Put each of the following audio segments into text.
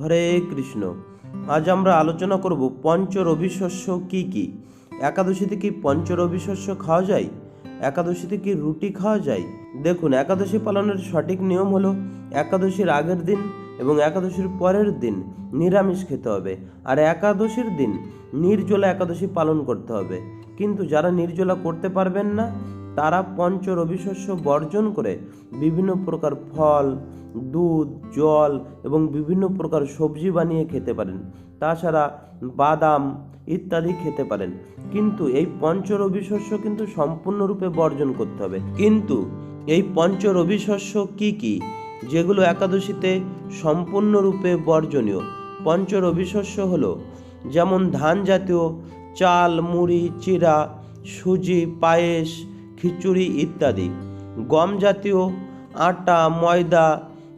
হরে কৃষ্ণ। আজ আমরা আলোচনা করব পঞ্চ রবি শস্য কী কী? একাদশীতে কি পঞ্চ রবি শস্য খাওয়া যায়? একাদশীতে কি রুটি খাওয়া যায়? দেখুন, একাদশী পালনের সঠিক নিয়ম হলো একাদশীর আগের দিন এবং একাদশীর পরের দিন নিরামিষ খেতে হবে। আর একাদশীর দিন নির্জলা একাদশী পালন করতে হবে। কিন্তু যারা নির্জলা করতে পারবেন না তারা পঞ্চ রবি শস্য বর্জন করে বিভিন্ন প্রকার ফল, দুধ, জল এবং বিভিন্ন প্রকার সবজি বানিয়ে খেতে পারেন। তাছাড়া বাদাম ইত্যাদি খেতে পারেন। কিন্তু এই পঞ্চ রবি শস্য কিন্তু সম্পূর্ণরূপে বর্জন করতে হবে। কিন্তু এই পঞ্চ রবি শস্য কি কি? যেগুলো একাদশীতে সম্পূর্ণরূপে বর্জনীয়। পঞ্চ রবি শস্য হলো যেমন ধান জাতীয়, চাল, মুড়ি চিরা সুজি, পায়েস খিচুড়ি ইত্যাদি। গম জাতীয় আটা, ময়দা,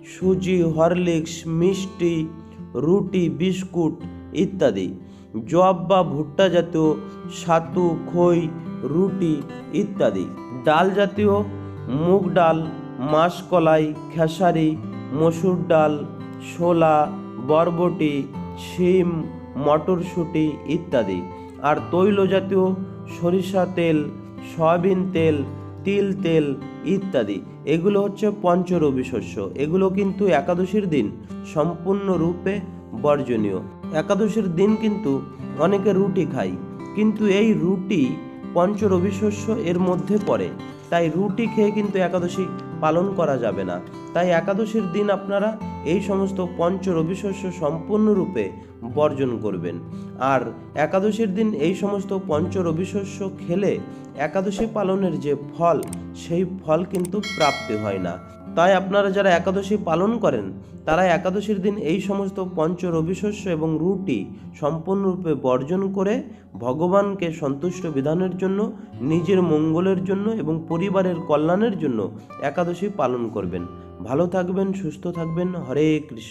সুজি, হরলিক্স, মিষ্টি, রুটি, বিস্কুট ইত্যাদি। জব বা ভুট্টা জাতীয় ছাতু খই, রুটি ইত্যাদি। ডাল জাতীয় মুগ ডাল, মাসকলাই, খেসারি, মসুর ডাল, ছোলা, বরবটি, শিম, মটরশুঁটি ইত্যাদি। আর তৈল জাতীয় সরিষা তেল সয়াবিন তেল, তিল তেল ইত্যাদি। এগুলো হচ্ছে পঞ্চরবি শস্য। এগুলো কিন্তু একাদশীর দিন সম্পূর্ণরূপে বর্জনীয়। একাদশীর দিন কিন্তু অনেকে রুটি খায়। কিন্তু এই রুটি পঞ্চরবি শস্য এর মধ্যে পড়ে। তাই রুটি খেয়ে কিন্তু একাদশী পালন করা যাবে না। তাই একাদশীর দিন আপনারা এই সমস্ত পঞ্চ রবি শস্য সম্পূর্ণরূপে বর্জন করবেন। আর একাদশীর দিন এই সমস্ত পঞ্চ রবি শস্য খেলে একাদশী পালনের যে ফল, সেই ফল কিন্তু প্রাপ্তি হয় না। তাই আপনারা যারা একাদশী পালন করেন, তারা একাদশীর দিন এই সমস্ত পঞ্চ রবিশস্য এবং রুটি সম্পূর্ণরূপে বর্জন করে ভগবানকে সন্তুষ্ট বিধানের জন্য, নিজের মঙ্গলের জন্য এবং পরিবারের কল্যাণের জন্য একাদশী পালন করবেন। ভালো থাকবেন, সুস্থ থাকবেন। হরে কৃষ্ণ।